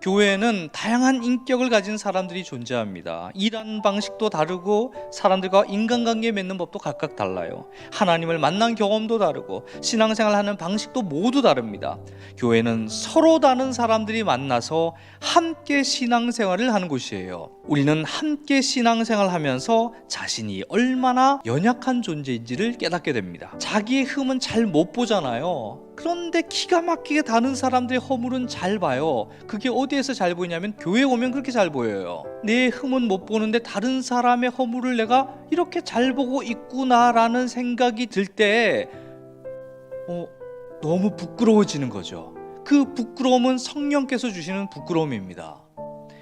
교회에는 다양한 인격을 가진 사람들이 존재합니다. 일하는 방식도 다르고 사람들과 인간관계 맺는 법도 각각 달라요. 하나님을 만난 경험도 다르고 신앙생활하는 방식도 모두 다릅니다. 교회는 서로 다른 사람들이 만나서 함께 신앙생활을 하는 곳이에요. 우리는 함께 신앙생활하면서 자신이 얼마나 연약한 존재인지를 깨닫게 됩니다. 자기의 흠은 잘 못 보잖아요. 그런데 기가 막히게 다른 사람들의 허물은 잘 봐요. 그게 어디에서 잘 보이냐면 교회 오면 그렇게 잘 보여요. 내 흠은 못 보는데 다른 사람의 허물을 내가 이렇게 잘 보고 있구나라는 생각이 들 때 어, 너무 부끄러워지는 거죠. 그 부끄러움은 성령께서 주시는 부끄러움입니다.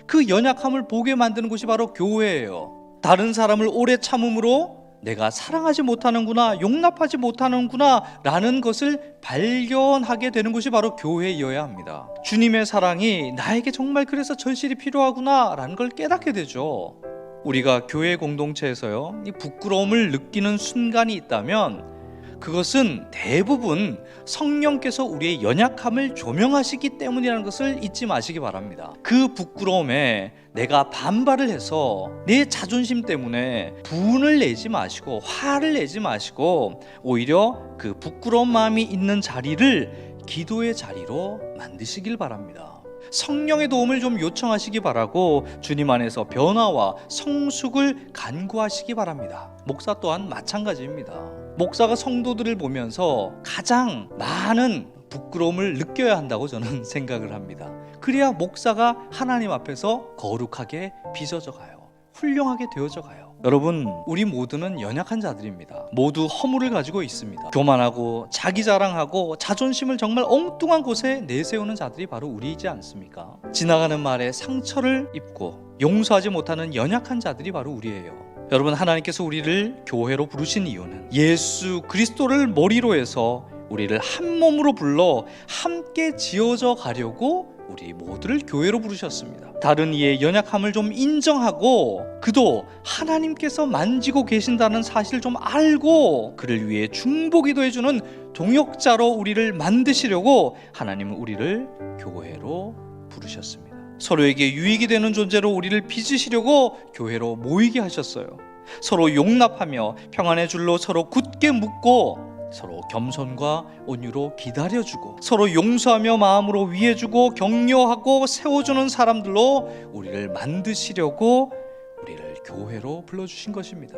그 연약함을 보게 만드는 곳이 바로 교회예요. 다른 사람을 오래 참음으로 내가 사랑하지 못하는구나, 용납하지 못하는구나 라는 것을 발견하게 되는 곳이 바로 교회여야 합니다. 주님의 사랑이 나에게 정말 그래서 절실히 필요하구나 라는 걸 깨닫게 되죠. 우리가 교회 공동체에서요, 이 부끄러움을 느끼는 순간이 있다면 그것은 대부분 성령께서 우리의 연약함을 조명하시기 때문이라는 것을 잊지 마시기 바랍니다. 그 부끄러움에 내가 반발을 해서 내 자존심 때문에 분을 내지 마시고 화를 내지 마시고 오히려 그 부끄러운 마음이 있는 자리를 기도의 자리로 만드시길 바랍니다. 성령의 도움을 좀 요청하시기 바라고 주님 안에서 변화와 성숙을 간구하시기 바랍니다. 목사 또한 마찬가지입니다. 목사가 성도들을 보면서 가장 많은 부끄러움을 느껴야 한다고 저는 생각을 합니다. 그래야 목사가 하나님 앞에서 거룩하게 빚어져 가요. 훌륭하게 되어져 가요. 여러분, 우리 모두는 연약한 자들입니다. 모두 허물을 가지고 있습니다. 교만하고 자기 자랑하고 자존심을 정말 엉뚱한 곳에 내세우는 자들이 바로 우리이지 않습니까? 지나가는 말에 상처를 입고 용서하지 못하는 연약한 자들이 바로 우리예요. 여러분, 하나님께서 우리를 교회로 부르신 이유는 예수 그리스도를 머리로 해서 우리를 한 몸으로 불러 함께 지어져 가려고 우리 모두를 교회로 부르셨습니다. 다른 이의 연약함을 좀 인정하고 그도 하나님께서 만지고 계신다는 사실을 좀 알고 그를 위해 중보기도 해주는 동역자로 우리를 만드시려고 하나님은 우리를 교회로 부르셨습니다. 서로에게 유익이 되는 존재로 우리를 빚으시려고 교회로 모이게 하셨어요. 서로 용납하며 평안의 줄로 서로 굳게 묶고 서로 겸손과 온유로 기다려주고 서로 용서하며 마음으로 위해주고 격려하고 세워주는 사람들로 우리를 만드시려고 우리를 교회로 불러주신 것입니다.